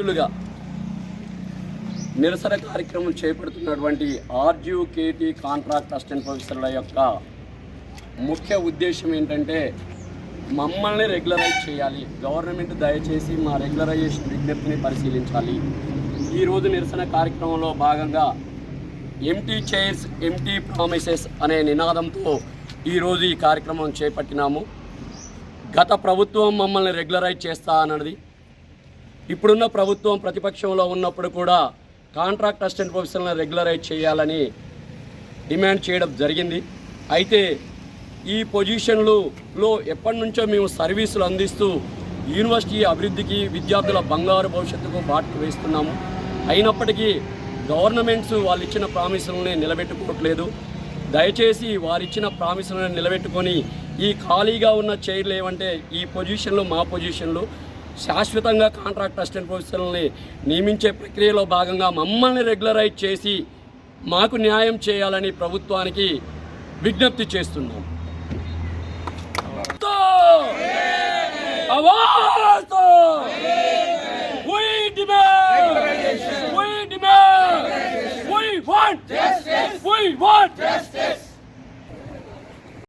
రోజులుగా నిరసన కార్యక్రమం చేపడుతున్నటువంటి ఆర్జీవ్ కేటీ కాంట్రాక్ట్ అసిస్టెంట్ ప్రొఫెసర్ల యొక్క ముఖ్య ఉద్దేశం ఏంటంటే మమ్మల్ని రెగ్యులరైజ్ చేయాలి. గవర్నమెంట్ దయచేసి మా రెగ్యులరైజేషన్ విజ్ఞప్తిని పరిశీలించాలి. ఈరోజు నిరసన కార్యక్రమంలో భాగంగా ఎంటీ చైర్స్ ఎంటీ ప్రామిసెస్ అనే నినాదంతో ఈరోజు ఈ కార్యక్రమం చేపట్టినాము. గత ప్రభుత్వం మమ్మల్ని రెగ్యులరైజ్ చేస్తా అన్నది ఇప్పుడున్న ప్రభుత్వం ప్రతిపక్షంలో ఉన్నప్పుడు కూడా కాంట్రాక్ట్ అసిస్టెంట్ ప్రొఫెసర్లను రెగ్యులరైజ్ చేయాలని డిమాండ్ చేయడం జరిగింది. అయితే ఈ పొజిషన్లులో ఎప్పటి నుంచో మేము సర్వీసులు అందిస్తూ యూనివర్సిటీ అభివృద్ధికి విద్యార్థుల బంగారు భవిష్యత్తుకు బాటకు వేస్తున్నాము. అయినప్పటికీ గవర్నమెంట్స్ వాళ్ళు ఇచ్చిన ప్రామిసులని నిలబెట్టుకోవట్లేదు. దయచేసి వారిచ్చిన ప్రామిసులను నిలబెట్టుకొని ఈ ఖాళీగా ఉన్న చైర్లు ఏమంటే ఈ పొజిషన్లు మా పొజిషన్లు శాశ్వతంగా కాంట్రాక్ట్ అసిస్టెంట్ ప్రొఫెసర్ని నియమించే ప్రక్రియలో భాగంగా మమ్మల్ని రెగ్యులరైజ్ చేసి మాకు న్యాయం చేయాలని ప్రభుత్వానికి విజ్ఞప్తి చేస్తున్నాం. We want justice. We want! Justice.